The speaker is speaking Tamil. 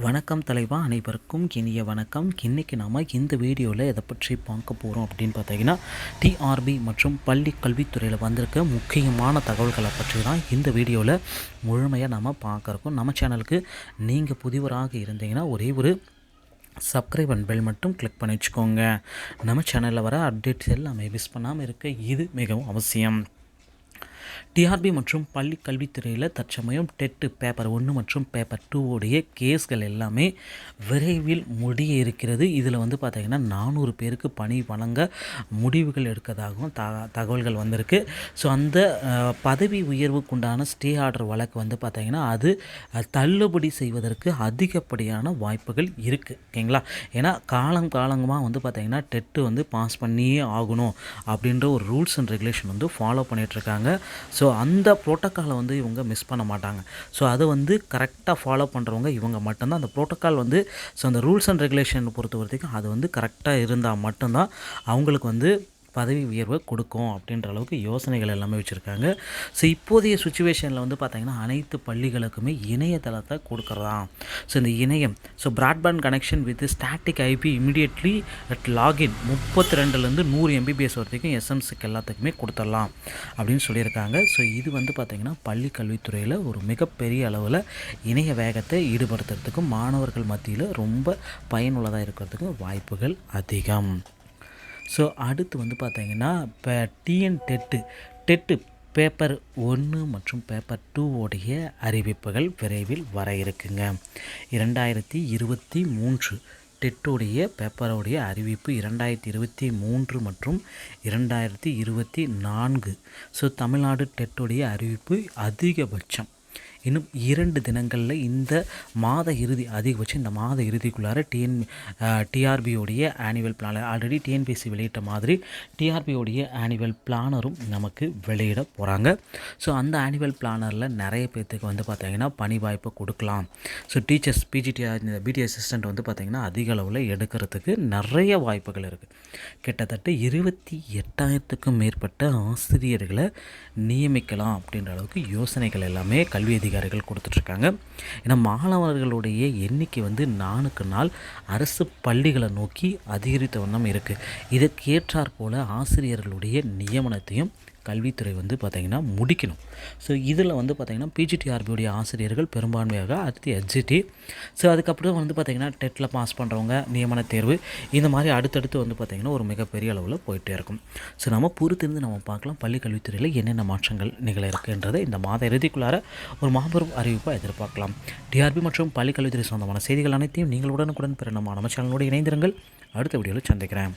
வணக்கம் தலைவா அனைவருக்கும் இனிய வணக்கம். இன்றைக்கி நாம் இந்த வீடியோவில் எதை பற்றி பார்க்க போகிறோம் அப்படின்னு பார்த்தீங்கன்னா டிஆர்பி மற்றும் பள்ளி கல்வித்துறையில் வந்திருக்க முக்கியமான தகவல்களை பற்றி தான் இந்த வீடியோவில் முழுமையாக நாம் பார்க்குறோம் நம்ம சேனலுக்கு நீங்கள் புதிவராக இருந்தீங்கன்னா ஒரே ஒரு சப்ஸ்கிரைப் அண்ட் பெல் மட்டும் கிளிக் பண்ணி வச்சுக்கோங்க. நம்ம சேனலில் வர அப்டேட்ஸ் எல்லாமே மிஸ் பண்ணாமல் இருக்க இது மிகவும் அவசியம். டிஆர்பி மற்றும் பள்ளி கல்வித்துறையில் தற்சமயம் டெட்டு பேப்பர் ஒன்று மற்றும் பேப்பர் டூவோடைய கேஸ்கள் எல்லாமே விரைவில் முடிய இருக்கிறது. இதில் வந்து பார்த்திங்கன்னா நானூறு பேருக்கு பணி வழங்க முடிவுகள் எடுக்கதாகவும் த தகவல்கள் வந்திருக்கு. ஸோ அந்த பதவி உயர்வுக்குண்டான ஸ்டே ஆர்டர் வழக்கு வந்து பார்த்திங்கன்னா அது தள்ளுபடி செய்வதற்கு அதிகப்படியான வாய்ப்புகள் இருக்குது ஓகேங்களா? ஏன்னா காலம் காலங்கமாக வந்து பார்த்திங்கன்னா டெட்டு வந்து பாஸ் பண்ணியே ஆகணும் அப்படின்ற ஒரு ரூல்ஸ் அண்ட் ரெகுலேஷன் வந்து ஃபாலோ பண்ணிகிட்ருக்காங்க ஸோ அந்த ப்ரோட்டோக்காலை வந்து இவங்க மிஸ் பண்ண மாட்டாங்க. ஸோ அதை வந்து கரெக்டாக ஃபாலோ பண்ணுறவங்க இவங்க மட்டும்தான். அந்த ப்ரோட்டோக்கால் வந்து ஸோ அந்த ரூல்ஸ் அண்ட் ரெகுலேஷன் பொறுத்த வரைக்கும் அது வந்து கரெக்டாக இருந்தால் மட்டும்தான். அவங்களுக்கு வந்து பதவி உயர்வை கொடுக்கும் அப்படின்ற அளவுக்கு யோசனைகள் எல்லாமே வச்சுருக்காங்க. ஸோ இப்போதைய சுச்சுவேஷனில் வந்து பார்த்திங்கன்னா அனைத்து பள்ளிகளுக்குமே இணையதளத்தை கொடுக்குறதா ஸோ இந்த இணையம் so broadband connection with static IP immediately at login முப்பத்தி ரெண்டுலேருந்து நூறு எம்பிபிஎஸ் வரைக்கும் எஸ்எம்சிக்கு எல்லாத்துக்குமே கொடுத்துடலாம் அப்படின்னு சொல்லியிருக்காங்க. ஸோ இது வந்து பார்த்திங்கன்னா பள்ளி கல்வித்துறையில் ஒரு மிகப்பெரிய அளவில் இணைய வேகத்தை ஈடுபடுத்துறதுக்கும் மாணவர்கள் மத்தியில் ரொம்ப பயனுள்ளதாக இருக்கிறதுக்கும் வாய்ப்புகள் அதிகம். ஸோ அடுத்து வந்து பார்த்தீங்கன்னா இப்போ டிஎன் டெட்டு டெட்டு பேப்பர் ஒன்று மற்றும் பேப்பர் டூவோடைய அறிவிப்புகள் விரைவில் வர இருக்குங்க. இரண்டாயிரத்தி இருபத்தி மூன்று டெட்டுடைய பேப்பரோடைய அறிவிப்பு இரண்டாயிரத்தி இருபத்தி மூன்று மற்றும் இரண்டாயிரத்தி இருபத்தி நான்கு. ஸோ தமிழ்நாடு டெட்டுடைய அறிவிப்பு அதிகபட்சம். இன்னும் இரண்டு தினங்களில் இந்த மாத இறுதி அதிகபட்சம் இந்த மாத இறுதிக்குள்ளார டிஎன் டிஆர்பியோடைய ஆனுவல் பிளானர் ஆல்ரெடி டிஎன்பிசி வெளியிட்ட மாதிரி டிஆர்பியோடைய ஆனுவல் பிளானரும் நமக்கு வெளியிட போகிறாங்க ஸோ அந்த ஆனுவல் பிளானரில் நிறைய பேர்த்துக்கு வந்து பார்த்திங்கன்னா பணி வாய்ப்பு கொடுக்கலாம் ஸோ டீச்சர்ஸ் பிஜிடி இந்த பிடி அசிஸ்டண்ட் வந்து பார்த்திங்கன்னா அதிக அளவில் எடுக்கிறதுக்கு நிறைய வாய்ப்புகள் இருக்குது கிட்டத்தட்ட இருபத்தி எட்டாயிரத்துக்கும் மேற்பட்ட ஆசிரியர்களை நியமிக்கலாம் அப்படின்ற அளவுக்கு யோசனைகள் எல்லாமே கல்வி அதிகாரிகள் கொடுத்துட்ருக்காங்க. ஏன்னா மாணவர்களுடைய எண்ணிக்கை வந்து நாளுக்கு நாள் அரசு பள்ளிகளை நோக்கி அதிகரித்த வண்ணம் இருக்குது இதற்கேற்றாற்போல் ஆசிரியர்களுடைய நியமனத்தையும் கல்வித்துறை வந்து பார்த்திங்கன்னா முடிக்கணும். ஸோ இதில் வந்து பார்த்திங்கன்னா பிஜிடிஆர்பியுடைய ஆசிரியர்கள் பெரும்பான்மையாக அடுத்து எஸ்ஜிடி ஸோ அதுக்கப்புறம் வந்து பார்த்திங்கன்னா டெட்டில் பாஸ் பண்ணுறவங்க நியமன தேர்வு இந்த மாதிரி அடுத்தடுத்து வந்து பார்த்திங்கன்னா ஒரு மிகப்பெரிய அளவில் போயிட்டே இருக்கும். ஸோ நம்ம பொறுத்திருந்து நம்ம பார்க்கலாம் பள்ளி கல்வித்துறையில் என்னென்ன மாற்றங்கள் நிகழ இருக்குன்றதை இந்த மாத இறுதிக்குள்ளார ஒரு மாபெரும் அறிவிப்பாக எதிர்பார்க்கலாம். டிஆர்பி மற்றும் பள்ளி கல்வித்துறை சொந்தமான செய்திகள் அனைத்தையும் நீங்கள் உடனுக்குடன் பிற நம்ம நம்ம சேனலோடு இணைந்திருங்கள். அடுத்த வீடியோவில் சந்திக்கிறேன்.